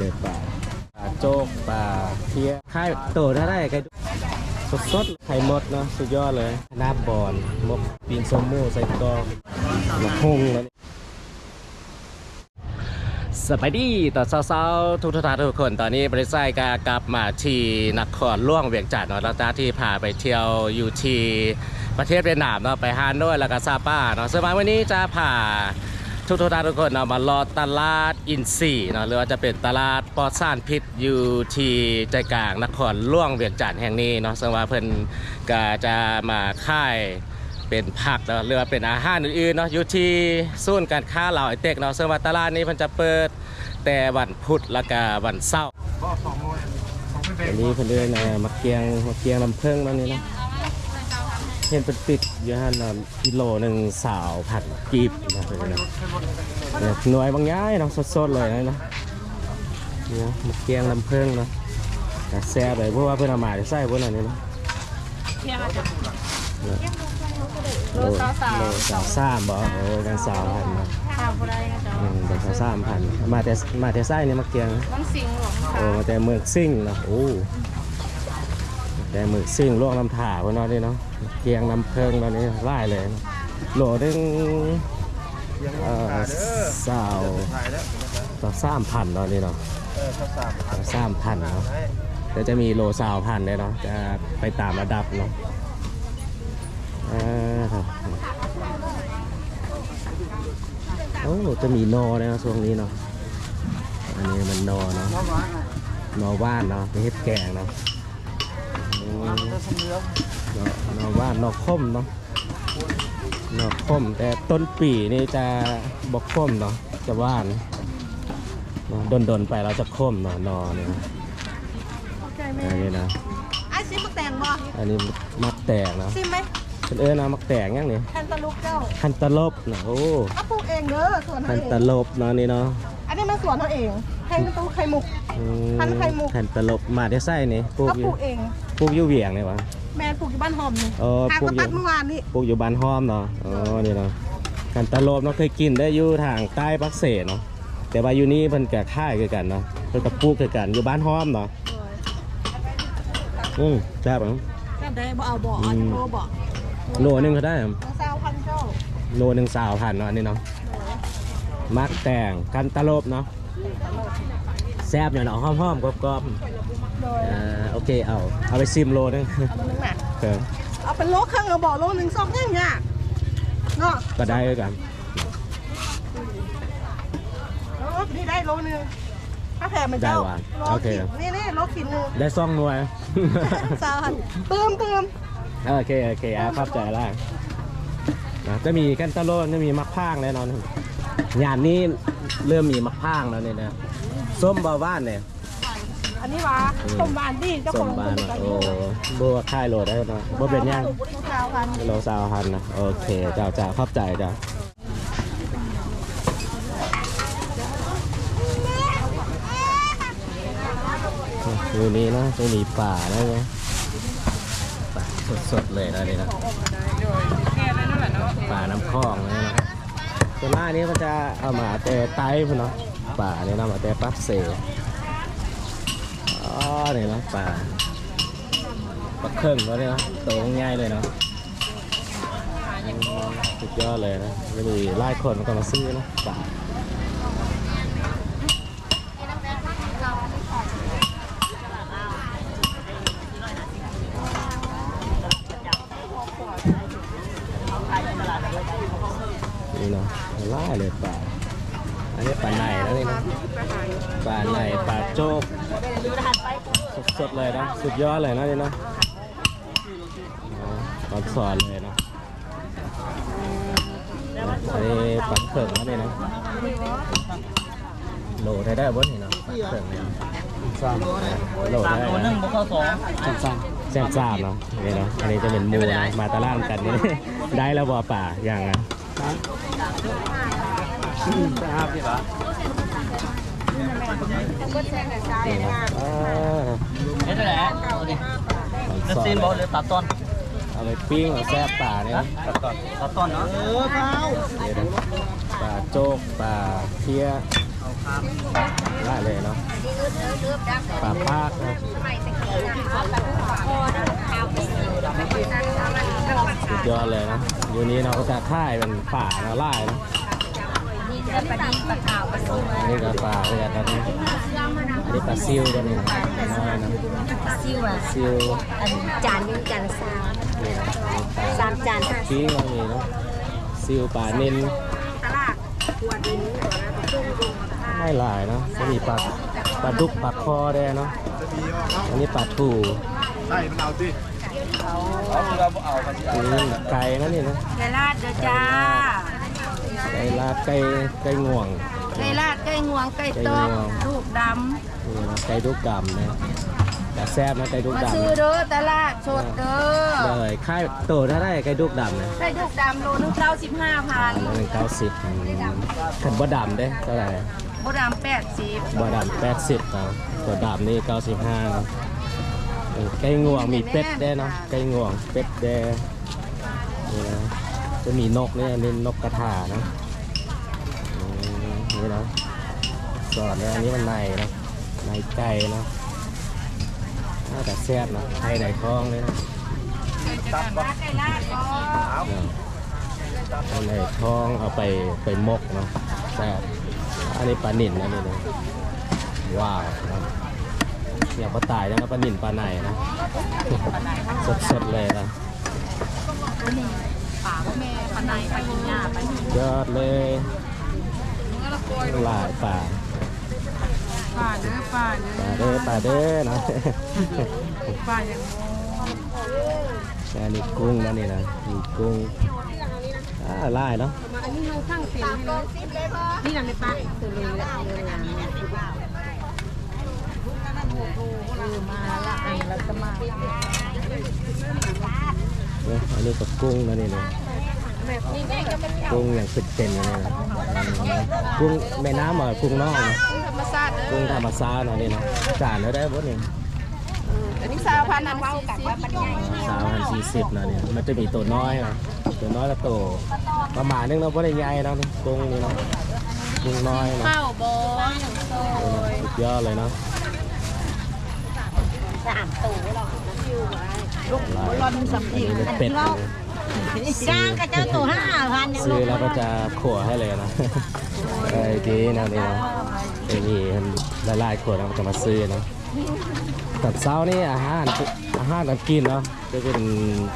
เลยปลาปลาโจกปลาเพี้ยไข่โตถ้าได้ไข่สดสดๆไข่มดเนาะสุดยอดเลยหน้าบอนมกปีนสมมูใส่กอกมะฮงแล้วสบายดีต่อเช้าๆทุกท่านทุกคนตอนนี้บริษัทกากลับมาที่นครล่วงเวียงจันทร์เนาะแล้วจ้าที่พาไปเที่ยวอยู่ที่ประเทศเวียดนามเนาะไปฮานอยแล้วก็ซาป้าเนาะซึ่งวันนี้จะพา ทุกทุกท่านทุกคนเอามารอตลาดอินซีย์เนาะหรือว่าจะเป็นตลาดปลอดสารพิษอยู่ที่ใจกลางนครหล่วงเวียงจันทร์แห่งนี้เนาะซึ่งว่าเพิ่นก็จะมาค่ายเป็นผักเนาะหรือว่าเป็นอาหารอื่นๆเนาะอยู่ที่ศูนย์การค้าเหล่าไอเต็กเนาะซึ่งว่าตลาดนี้เพิ่นจะเปิดแต่วันพุธแล้วก็วันเสาร์อันนี้เพิ่นเดินนะมาเกียงมาเกียงลำเพิ่งนั่นนี่เนาะ เห็นเป็นติดอยู่หั่นน่ะกิโลหนึ่งสาวผัดกีบนะเพิ่นนะเนี่ยหน่วยบางย้ายเนาะสดๆเลยนะเนาะเนี่ยมะเกียงลำเพิ่งเนาะแต่แซ่บเลยเพราะว่าเพื่อนเอามาจะใส่พวกนั้นนี่เนาะเที่ยงอาจจะโลสาวโลสาวสามบ่โอ้กันสาวพันเนาะข้าวบ่ได้นะจ๊ะอืมเป็นสาวสามพันมาแต่มาแต่ไส้เนี่ยมะเกียงนะน้องสิงห์หลวงโอ้มาแต่เมืองซิ่งเนาะโอ้ แต่เมือซิ่งลวกน้ำถ่าพวกนั้นนี่เนาะเกียงลำเพิงตอนนี้ไล่เลยเนาะโหลหนึงเอ่อสาวสาวสามพันตอนนี้เนาะสามพันเนาะเดี๋ยวจะมีโลซาวพันเลยเนาะจะไปตามระดับเนาะโอ้จะมีนอเลยนาะช่วงนี้เนาะอันนี้มันนอเนาะนอว่านเนาะไปเฮ็ดแกงเนาะ อืมนอนอว่านนอข้มเนาะนอข้มแต่ต้นปีนี่จะบกข้มเนาะจะว่านเนาะดนๆไปเราจะข้มเนาะนอเนี่ยนะใจไหมอันนี้นะไอ้ซิมมักแตงบ่อันนี้มักแตกนะซิมไหมเป็นเอ้ยนะมักแตกยังนี่แทนตะลุกเจ้าคันตะลบนะโอ้ก็ปลูกเองเด้อสวนคัเขานเองตะลบเนาะนี่เนาะอันนี้มันสวนเขาเองให้มันต้องไข่มุก อืมคันไข่มุกคันตะลบมาได้ไส้นี่ปลูกก็อปยู่ลูกเองปลูกอยู่เวียงนี่วะ แม่ปลูกอยู่บ้านหอมนี่เออทางปลูกสะอยู่ปัดเมื่อวานนี่ปลูกอยู่บ้านห้อมเนาะอ๋อนี่เนาะคันตะลบเนาะเคยกินได้อยู่ทางใต้ปักเสเนาะแต่ว่าอยู่นี่เพิ่นก็ค่ายคือกันเนาะเพิ่นก็ปลูกคือกันอยู่บ้านห้อมเนาะอืมแซ่บอะแค่ได้บ่เอาบ่เอาโลบ่โลนึงก็ได้อะน้องสาวพันเจ้าโลหนึ่งสาวพันเนาะอันนี้เนาะมักแต่งกันตะลบเนาะ แซ่บเนี่ยเนาะหอมๆกรอบโดยๆอ่าโอเคเอาเอาไปซิมโลนึงเอามานึงน่ะเออเอาเป็นโลครึ่งเอาบ่โลหนึ่งสองอย่างยากเนาะก็ได้ด้วยกันโลนี่ได้โลหนึงถ้าแผ่มันเจ้าได้หวานโลโอเคขีดนี่นี่โลขีดหนึงได้ซ่องหน่วยสาวพันเติมเติมโอเคโอเคอะเข้าใจแล้วนะจะมีกันตะโลจะมีมักพร้างแน่นอน งานนี้เริ่มมีมักพร้างแล้วเนี่ยนะ ส้มบาว่านเนี่ยอันนี้ว่าอืมสมบานดีเจ้าส้ขอมงบานคนเนาะกันโอ้บัวค่ายโหลดได้เนาะบัเป็นยังสาวพันโลซาวพันนะโอเคเจ้าเจ้าเข้าใจเจ้าคืนนี้นะจะมีป่านะเนี่ยป่าสดๆเลยนะนี่นะป่าน้ำคลองนะนะส่วนหน้านี้ก็จะเอามาแต่ไต้พุ่นเนาะ ป่าเนี่ยนะมาแต่ปั๊บเสอ๋อเนี่ยนะป่าปักเครื่องก็เนี่ยนะโตง่ายเลยเนาะสุดยอดเลยนะไม่ดีไล่คนก็มาซื้อนะป่านี่เนาะไล่เลยป่าอันนี้ป่าในแล้วนี่นะป่าในป่าโจกสดๆเลยนะ สุดยอดเลยนะนี่นะตอนสอนเลยนะอันนี้ปักเขิงนะนี่นะโหลได้ได้บ่นี่นะปักเขิงเนี่ยสามโหลได้ตัวหนึ่งบวกเข้าสองสามแซ่บซ่าเนาะนี่เนาะอันนี้จะเป็นมูนะมาตะล่างกันนี่ได้แล้วบ่ป่าอย่างอะครับพี่ป่ะ อ่าเฮ็ดได้แหละเอาดิตอนเป็นสอนซีนบอลหรือตัดต้นเอาไปปิ้งเอาแซ่บป่าเนี่ยนะตัดต้นตัดต้นเนาะเออเปล่านี่นะป่าโจกป่าเพี้ยเอาครับได้เลยเนาะเปลาปากนะสุดยอดเลยนะอยู่นี้เราก็จะค่ายเป็นป่านะไล่นะ อันนี้ก็ปลาเรียกกันนะอันนี้ปลาซิวกันนี่นะน้อยนะซิวอะซิวอันจานยังจานละสามนี่นะสามจานปิ้งก็มีเนาะซิวปลาเนิลไม่หลายเนาะจะมีปลาปลาดุกปลาคอได้เนาะอันนี้ปลาทูใช่มันเอาเราเอาไปนี่ไก่นะนี่นะไก่ลาดเด้อจ้า ไก่ลาดไก่ไก่ง่วง ไก่ลาดไก่งวงไก่ต้มลูกดนี่นะไก่ดุกดำนะแต่แซ่บนะไก่ดุำกมาดำซื้อนะเด้อตลาดสดเด้อเลยค่ายโตถ้าได้ไก่ดุกดำนะไก่ลูกดำโลนึงเก้าสิบห้าพันอันนึงเก้าสิบขันบ่ดำเด้เท่าไหร่โบดำแปดสิบบ่ดำแปดสิบนะตัวดำนี่เก้าสิบห้านะเออไก่ง่วงมีเป็ดได้เนาะไก่ง่วงเป็ดแดนี่นะ จะมีนกเนี่ยนี่นนกกระถานะนี่นะสอดเนี่ยอันนี้มันในนะในไก่นะน่าแต่แซ่บนะไข่ในท้องเลยนะไก่ลาดก็เอาในท้องเอาไปไปมกเนาะแซ่บอันนี้ปลาหนิ่นนะนี่เลยว้าวนะเนี่ยปลาตายนะปลาหนิ่นปลาในนะสดๆเลยนะ ป่าแม่ปลาในปลาหินหน้าปลาหินยอดเลยหลายปลาป่าเด้อป่าเด้อปลาเด้อปลาเด้อนะป่าอย่างอันนี้กุ้งนะนี่นะมีกุ้งอ่าหลายเนาะอันนี้เราข้างเสียงนี่หลังในป่าตัวเลยละมาละอันเราจะมาเนี่ย อันนี้ก็กุ้งนะนี่นะกุ้งอย่างเป็นเป็นๆเลยนะอืมกุ้งแม่น้ำเหรอกุ้งนอกนะธรรมชาติเด้กุ้งธรรมชาตินะนี่นะจานแล้วได้บ่เนี่ยอันนี้สาวพันธุ์อันว่ากันว่าปัญญาสามพันสี่สิบนะเนี่ยมันจะมีตัวน้อยนะตัวน้อยกับตัวประมาณนึงเราะบ่ได้ใหญ่แล้วนี่กุ้งนี่เนาะกุ้งน้อยนะข้าวบองสุดยอดเลยเนาะสามตัวหรอก ลูกรอนสำอันเพ็งเป็นเป็ดนะจ้างกับเจ้าตัวห้าพันซื้อแล้วก็จะขั่วให้เลยนะไอ้ดีนะนี่นะไอ้นี่ละลายขวดแล้วจะมาซื้อนะตอนเช้านี่อาหารอาหารการกินเนาะจะเป็น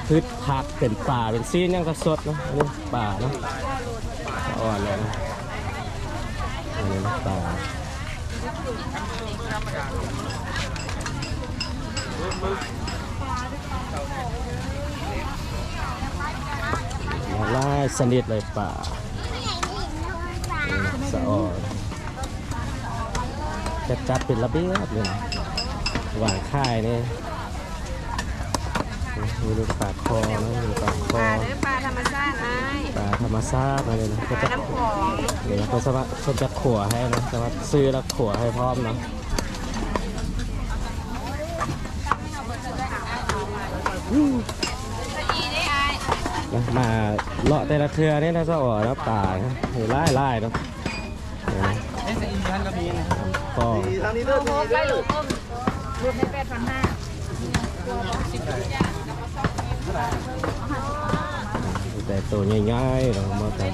พืชผักเป็นป่าเป็นซีนยังก็สดเนาะอันนี้ป่าเนาะอ่อนเลยนะอันนี้นะป่า ละลายสนิทเลยป่านี่นะสะอ่อนจะจัดเป็นระเบียบเลยนะหวานค่ายนี่มีลูกปลาคอนะมีปลาคปอลาเด้อปลาธรรมชาติไอ้ปลาธรรมชาติอะไรนะก็ปจะลาน้ำของนี่นะก็สามารถเขาจะขั่วให้นะสามารถซื้อแล้วขั่วให้พร้อมเนาะ นะมาเลาะแต่ละเทือนี่นะจะอ่อนะป่านะเห็นไล่ไล่เนาะเห็นไหมเอ้ยอีท่านก็มีนะครับก็ทางนี้เด้อโอ้ไปลูกต้มรวมในแปดพันห้าแต่ตัวง่ายๆเรามาแต่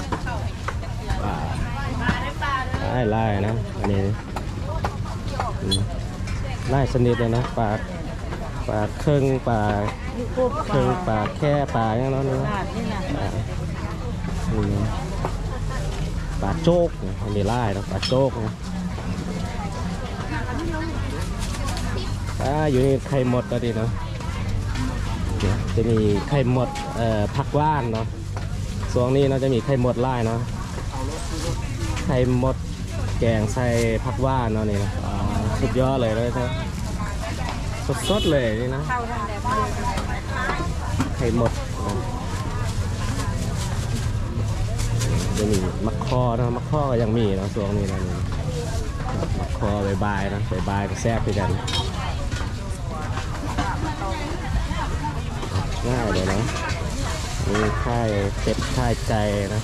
ป่าไล่ไล่นะอันนี้ไล่สนิทเลยนะปลา ปลาเครื่องปลาเครื่องปลาแค่ปลาอย่างนั้นนาอืมปลาโจกนะอันนี้ไล่นะปลาโจกนะอ่าอยู่นี่ไข่หมดแล้วดิเนาะจะมีไข่หมดเอ่อผักว่านเนาะส่วนนี้เนาจะมีไข่หมดไล่เนาะไข่หมดแกงใส่ผักว่านเนาะนี่นะสุดยอดเลยเลยนะ สดๆเลยนี่นะเข้าทางแดดไข่หมดนะจะมีมักคอนะมักคอก็ยังมีเนาะส่วนนี้นะนี่มักคอบายบายนะบายบายก็แซ่บไปกันง่ายเลยนะมีค่ายเป็ดค่ายไก่นะ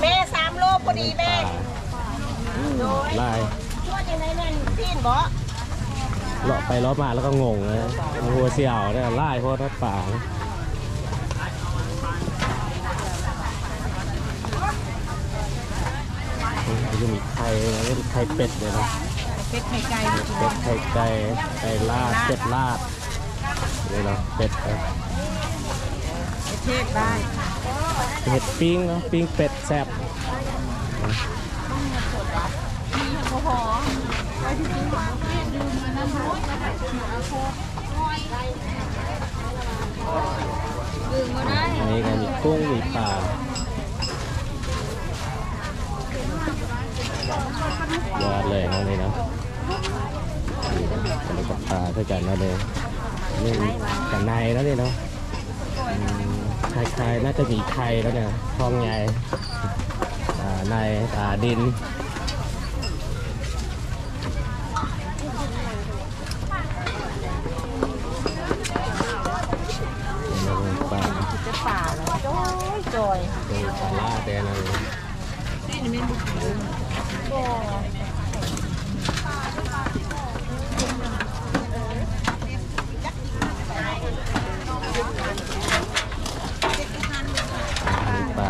แม่สามโลพอดีแม่ป่าลายช่ วยยังไงนั่นพี่บ่เลาะไปเลาะมาแล้วก็งงเลยหัวเสี่ยวเนี่ยไล่เพราะรถป่าจะมีไข่นะมีไข่เป็ดเลยนะเป็ดไข่ไก่เป็ดไข่ไก่ไก่ลาดเป็ดลาดเลยเนาะเป็ดนะเทศได้เห็ดปิ้งเนาะปิ้งเป็ดแซ่บ ดึงมาได้อันนี้ก็มีกุ้งมีปลาเยอดเลยนะนี่นะนี่อันกับปลาเท่ากันนะเลยนี่กับในแล้วนี่เนาะคล้ายๆน่าจะมีไข่แล้วเนี่ยทองใหญ่ในอ่าดินนะเป็นปลา จะป่าแล้วโจ้ยจอย เป็นปลาล่าแต่นะ นี่นี่มันบุก ปลา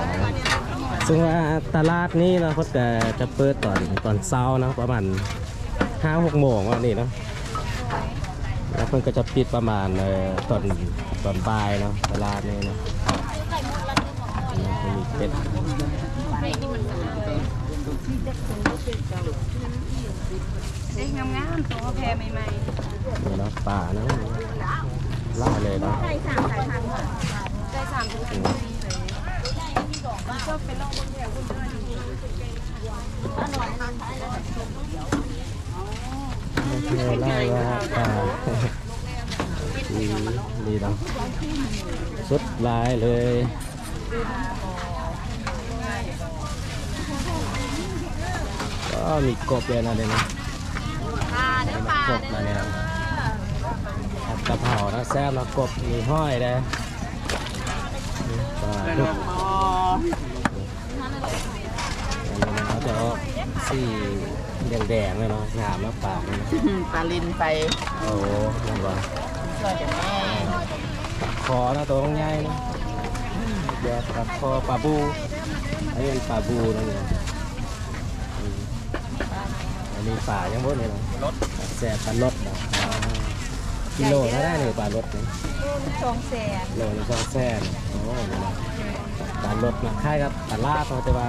ซึ่งว่าตลา ดนี้เนาะเขาจะจะเปิดตอนตอนเช้าเนาะประมาณห้าหกโมงวันนี้เนาะแล้วเพิ่นก็จะปิดประมาณเอ่อตอนตอนบ่ายเนาะตลาดนี้เนาะนี่จะมีเป็ดได้งามๆตัวแพรใหม่นี่เนาะปลาเนาะล่าเลยเนาะไก่สามสายพันธุ์ค่ะๆได้สามถึงสี่ปีเลยไม่ไล่ว่าปลาดีดีเนาะสุดลายเลยก็มีกบเลยนะเดี๋ยวนะปลาเด้อปลากบมาเนี่ยผัดกะเพรานะแซ่บนะกบมีห้อยเลยปลา ดุกอันนี้นะเขาจะออกสีแดงๆเลยเนาะงามแล้วปากนี่นะปลาลินไปโอ้โหนั่นวะช่วยกันแม่คอนะตัวใหญ่นะเดี๋ยวปลาคอปลาบูอันนี้เป็นปลาบูนั่นเองอืมอันนี้ปลายังบดเลยนะรถแซ่บปลารถนะอ่ากิโลเท่าได้เลยปลารถนี่สองแสน โลนึงสองแสนโอ้นี่นะปลารถนะค่ายกับปลาลาดเขาจะว่า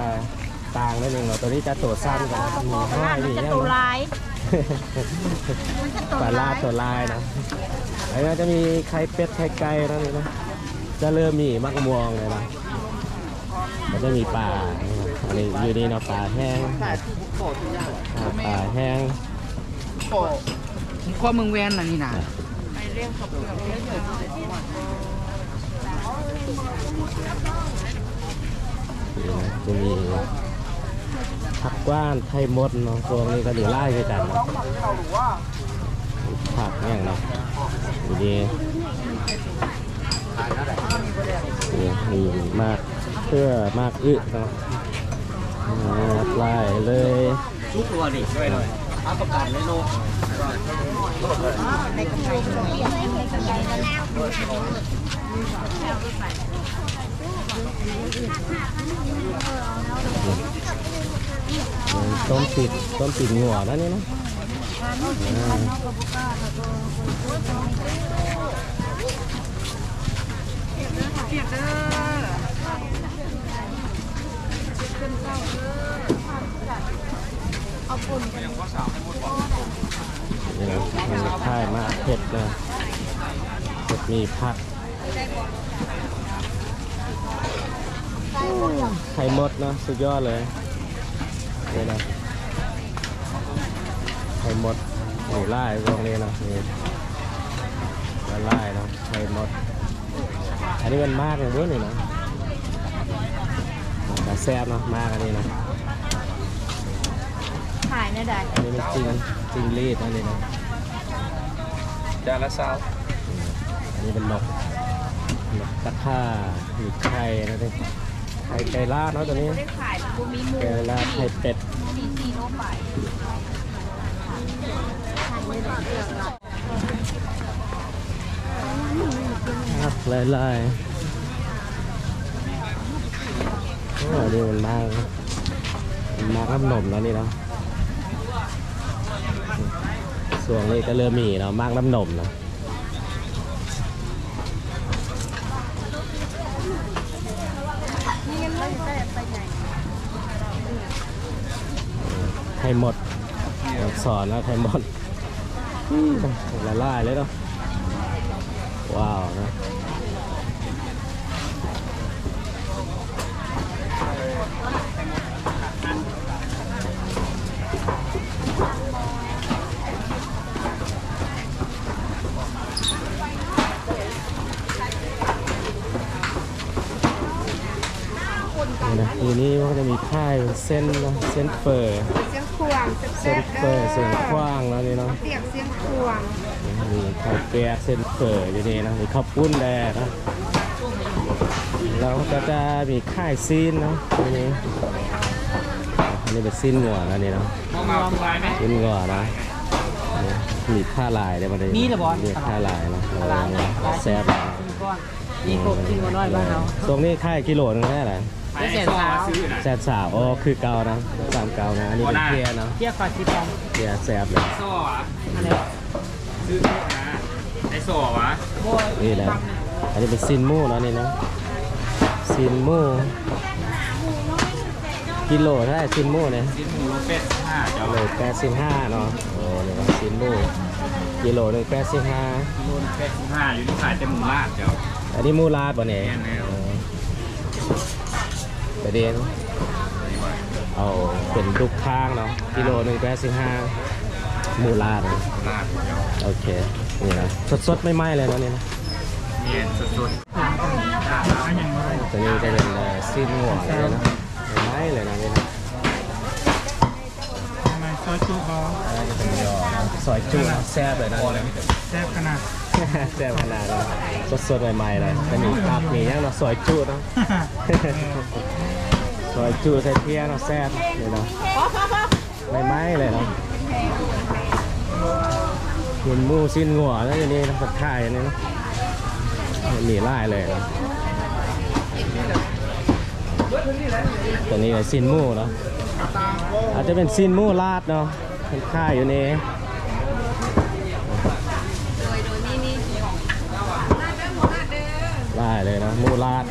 ต่างนิดนึงเนาะตัวนี้จะตัวสั้นกว่ามีห้อยมีจะเนี่ยตัวเนาะลายมันจะตัวปลาลาลาดยตัวลายนะอันนี้จะมีไข่เป็ดไข่ไก่แล้วนี่นะจะเริ่มมีมักม่วงเลยนะมันจะมีปลาอันนี้อยู่นี่เนาะปลาแห้งใช่โคตรยากอ่าปลาแห้งโคตรข้อมึงแวนน่ะนี่นะนี่นะจะมี ผักกว้านไข่มดเนาะพวกนี้ก็อยู่ไล่ด้วยกันเนาะผักเนี่ยเนาะดูดีนี่มีมากเพื่อมากอึเนาะไล่เลยชุบตัวดิด้วยหน่อยอาประกันเลยโล ต้มติดต้มติดหัวนั่นนี่นะอ่าเปียกเด้อนี่นะมันค่ายมากเผ็ดนะเผ็ดมีผัก ไข่มดนะสุดยอดเลยนี่นะไข่มดหมูไล่ตรงนี้นะนี่ละไล่นะไข่มด อันนี้มันมากเลยเว้ยนี่นะแต่แซ่บเนาะมากอันนี้นะขายเนี่ยได้อันนี้มันจริงจริงรีดอันนี้นะจานละสาวอันนี้เป็นนกนกกระท่ามีไข่นะดิ ไข่ไก่ลาดเนาะตัวนี้ได้ขายมันมีหมูไก่ลาดไข่เป็ดสี่สี่โลไปอครับลายๆโอ้ดีมันมากมันมากน้ำนมแล้วนี่เนาะส่วนนี้ก็เริ่มมีเนาะมากน้ำนมเนาะไข่หมดอักษรแล้วไข่หมดละลายเลยเนาะว้าวนะนี่นะทีนี้ก็จะมีค่ายเส้นเนอะเส้นเฟอร์ เสียงควงเส้นเฟอร์เส้นกว้างแล้วนี่เนาะเปียกเสียงควงมีข้าวเปียกเส้นเฟอร์อยู่นี่นะมีข้าวปุ้นแดงนะแล้วก็จะมีค่ายซีนเนาะทีนี้อันนี้เป็นซีนงัวนะนี่เนาะมองมาสบายไหมซีนงัวนะมีผ้าลายได้มาได้มีหรอบอลมีผ้าลายนะเออเนี่ยแซ่บนะก้อนมีกบกินก็น้อยบ้านเราตรงนี้ค่ายกิโลนึงแค่ไหน ไปแสนสาวแซ่บสาวอ๋อคือเกานะสามเกานะอันนี้เป็นเพียเนาะเที่ยวขอชิปองเพียแซ่บเลยโซ่อะอะไรซื้อโซ่นะไอโซ่วะโบยนี่แหละอันนี้เป็นซินหมูเนาะนี่นะซินหมูกิโลเท่าไหร่ซินหมูเนี่ยชิ้นหมูโลเป็ดห้าเจ้าโลแปดสิบห้าเนาะโอ้นี่นะซินหมูกิโลหนึ่งแปดสิบห้าโลเป็ดห้าอยู่ที่ขายแต่หมูลาดเจ้าอันนี้หมูลาดป่ะเนี่ยแม่นแล้วเออ ประเด็นเอาเป็นลูกค้างเนาะกิโลหนึ่งแปดสิบห้าหมูลาดนะลาดเจ้าโอเคนี่นะสดๆไม่ไหม้เลยเนาะนี่นะเย็นสุดๆอ่าอันยังไงตัวนี้จะเป็นเอ่อซีนหัวเลยนะไม่ไหม้เลยนะนี่นะทำไมซอยจุ๊บออันนี้เป็นยอซอยจุแซ่บเลยนะแซ่บขนาดแซ่บขนาดนั้นสดๆใหม่ๆเลยจะมีตับมีอย่างเนาะซอยจุเนาะ ซอยจุใส่เพี้ยเนาะแซ่บเลยเนาะไม่ไหม้เลยเนาะกินมูสิ้นหัวแล้วอย่างนี้นะสักข่ายอันนี้นาะมีไล่เลยเนาะตัวนี้เลยสิ้นหมูเนาะอาจจะเป็นสิ้นหมูลาดเนาะเป็นข่ายอยู่นี่ได้เลยนะหมูลาด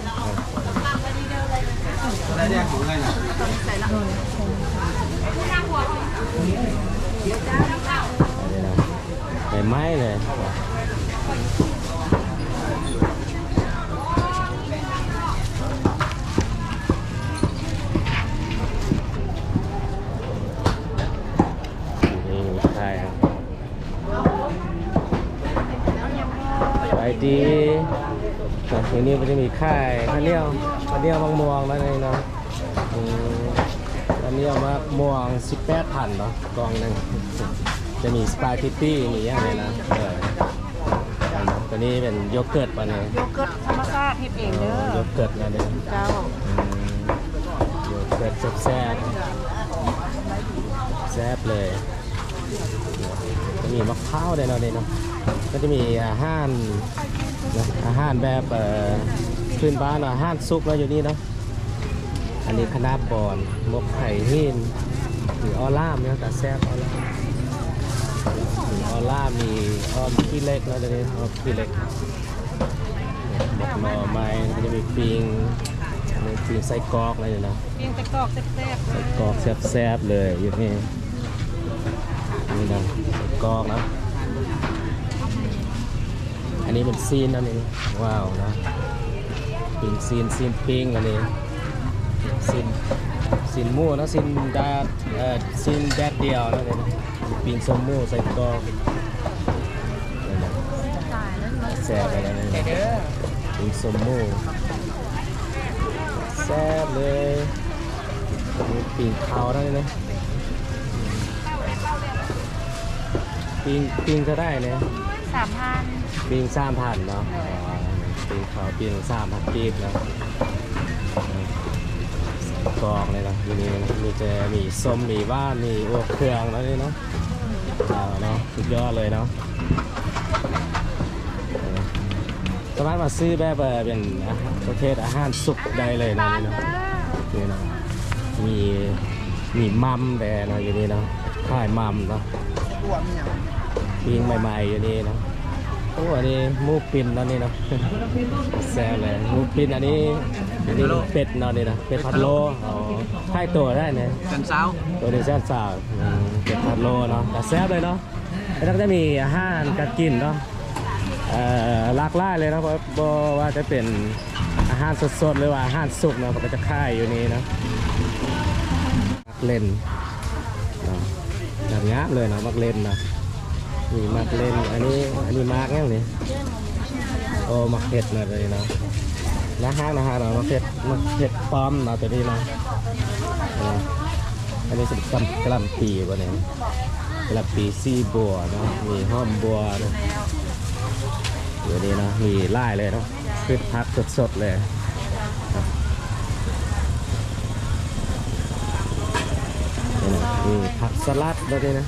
ได้แดงของอะไรนะ อันนี้นะไม่ไหม้เลยนี่ใช่ครับไป ดีแต่ทีนี้มันจะมีค่ายข้าวเหนียวข้าวเหนียวบางม่วงแล้วนี่เนาะอืมข้าวเหนียวมะม่วง18พันเนาะกล่องหนึ่งจะมีสปาเกตตี้มีอย่างไรนะเออตัวนี้เป็นโยเกิร์ตวันนี้โยเกิร์ตธรรมชาติเฮ็ดเองเด้อโยเกิร์ตนะเนี่ยเจ้าอืมโยเกิร์ตแซ่บๆแซ่บเลยจะ มีมะพร้าวด้วยเนาะเนี่ยเนาะก็จะมีอาหารนะอาหารแบบเอ่อพื้นบ้านเนาะอาหารซุปแล้วอยู่นี่เนาะอันนี้คณะบอนมกไข่หินมีออล่ามเนี่ยแต่แซ่บออล่ามมีออล่ามมีออมขี้เล็กเนาะเดี๋ยวนี้ออมขี้เล็กหมกหน่อไม้ก็จะมีปิงมีปิงไส้กรอกอะไรอยู่นะเปียงตะกอกแซ่บไส้กรอกแซ่บๆเลยอยู่นี่นี่นะไส้ กอกนะ อันนี้เป็นซีนอันนี้ว้าวนะปิงซีนซีนปิงอันนี้ซีนซีนมูนะซีนดาดเอ่อซีนแดดเดียวนะเนี่ยปิงสมมูไส้กอกแซ่บอะไรนะเนี่ยเด้อปิงสมมูแซ่บเลยมีปิงเขาได้เลย ปิงปิงจะได้เนี่ยสามพันปิงสามพันเนาะอ๋อปิงเขาปิงสามพันกีบนะกองเลยนะอยู่นี่นะมีเจมีส้มมีว่านมีอวกเครื่องแล้วนี่เนาะอ่าเนาะสุดยอดเลยเนาะเออสามารถมาซื้อแบบว่าเป็นอาหารประเภทอาหารสุกได้เลยนะนี่เนาะนี่เนาะมีมีมัมแดเนาะอยู่นี่เนาะค่ายมัมเนาะตัวเมีย ปิ้งใหม่ๆอยู่นี่เนาะโอ้อันนี้หมูปิ้นแล้วนี่เนาะแซ่บเลยหมูปิ้นอันนี้อันนี้เป็ดเนาะนี่นะเป็ดพัดโลอ๋อค่ายตัวได้เนี่ยกันเช้าตัวนี้แซ่บสาวอืมเป็ดพัดโลเนาะแต่แซ่บเลยเนาะแล้วก็จะมีอาหารการกินเนาะเอ่อหลากหลายเลยเนาะเพราะบ่ว่าจะเป็นอาหารสดๆหรือว่าอาหารสุกเนาะก็จะค่ายอยู่นี่เนาะมักเล่นเนาะแบบงามเลยเนาะมักเล่นเนาะมีมักเล่น อันนี้ อันนี้มากแง่นี่โอ้มักเผ็ดเนาะเลยนาะนะฮะนะฮะเนามักเผ็ดมักเผ็ดปลอมเนาะตัวนี้เนาะอันนี้เป็นกะกล่ำปีวะเนี่ยกล่ำปีซีบัวนะมีห้อมบัวนะอยู่นี่เนาะมีไล่เลยเนาะพืชพักสดๆเลยนี่นะมีผักสลัดด้วยนะ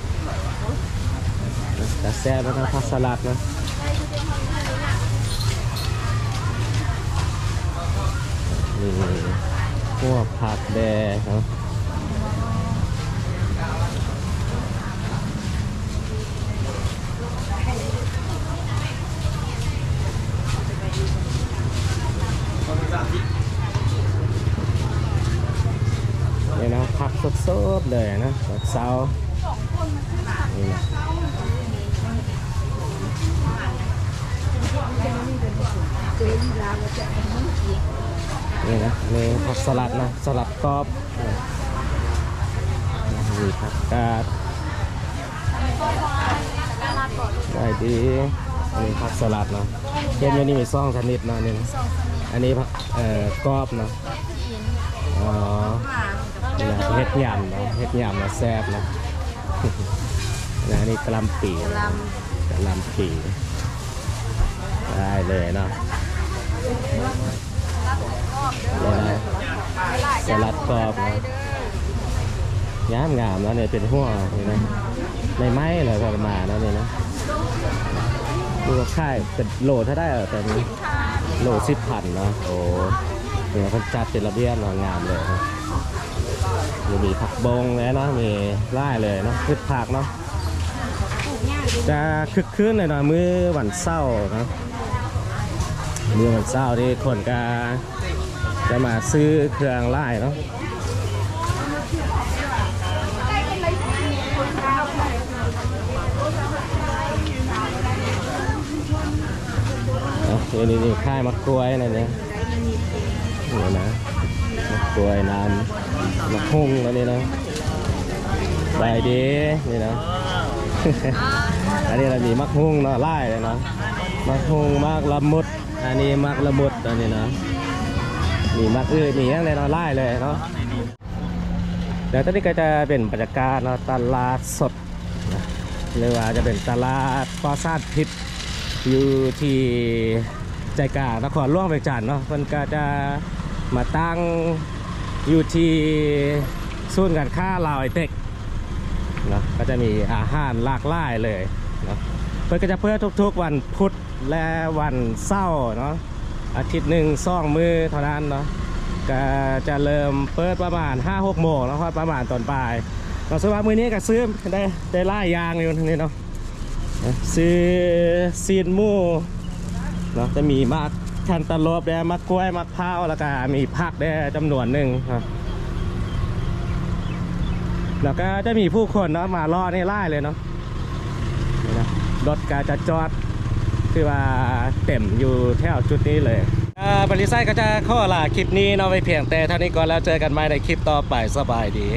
กระแซ่บนะครับผักสลัดนะนี่พวกผักแดงเนาะนี่นะผักสดๆเลยนะแบบเซานี่นะ นี่นนี่ผักสลัดนะสลัดกรอบนี่ผักกาดได้ดีอันนี้ผักสลัดนะเห็นอยู่นี่มีซองชนิดนะนี่นะอันนี้ผักเอ่อกรอบนะอ๋อนี่นะเฮ็ดยำนะเฮ็ดยำนะแซ่บนะนะนี่กะลำปีกะลำปีได้เลยเนาะ นี่นะสลัดกรอบนะงามงามๆแล้วเนี่ยเป็นหัวนี่นะในไม้เลยพอมาแล้วนี่ยนะดูค่ายเป็นโหลเท่าได้เหรอแต่นี้โหลสิบพันเนาะโอ้เนี่ยเขาจัดเป็นระเบียบนาะงามเลยนะมีมีผักบงแล้วเนาะมีไล่เลยเนาะพืชผักเนาะจะคึกคืนเลยเนาะมื้อวันเสาร์เนะมื้อวันเสาร์ที่คนก็ จะมาซื้อเครื่องไล่เนาะเอานี่นี่นี่ค่ายมะกล้วยนะเนี่ยนี่นะมะกล้วยน้ำมะฮุ่งแล้วนี่นะใบดีนี่นะอันนี้เรามีมักฮุ่งเนาะไล่เลยเนาะมักฮุ่งมักละมุดอันนี้มักละมุดอันนี้นะ มีมักอื่นมีอย่างไรเนาไล่เลยเนาะเดี๋ยวตอนนี้ก็จะเป็นบรรยากาศเนาะตลาดสดหรือว่าจะเป็นตลาดปอซาดพิษอยู่ที่ใจกลางนครหล่วงเวียงจันทน์เนาะมันก็จะมาตั้งอยู่ที่ศูนย์การค้าลาวไอเทคเนาะก็จะมีอาหารหลากหลายเลยเนาะเพื่อก็จะเพื่อทุกๆวันพุธและวันเสาร์เนาะ อาทิตย์หนึ่งซ่องมือเท่านั้นเนาะก็จะเริ่มเปิดประมาณ 5-6 โมงแล้วก็ประมาณตอนบ่ายเราซื้อว่ามือนี้ก็ซื้อได้ได้ล่ายยางอยู่นี่เนาะซื้อซีนมูเนาะจะมีมากแคนตาลูปแดงมะกล้วยมะพร้าวแล้วก็มีผักแดงจำนวนหนึ่งครับแล้วก็จะมีผู้คนเนาะมารอนี่ไล่เลยเนาะรถก็จะจอด คือว่าเต็มอยู่แถวจุดนี้เลยบริษัทก็จะข้อลาคลิปนี้เนาะไปเพียงแต่เท่านี้ก่อนแล้วเจอกันใหม่ในคลิปต่อไปสบายดี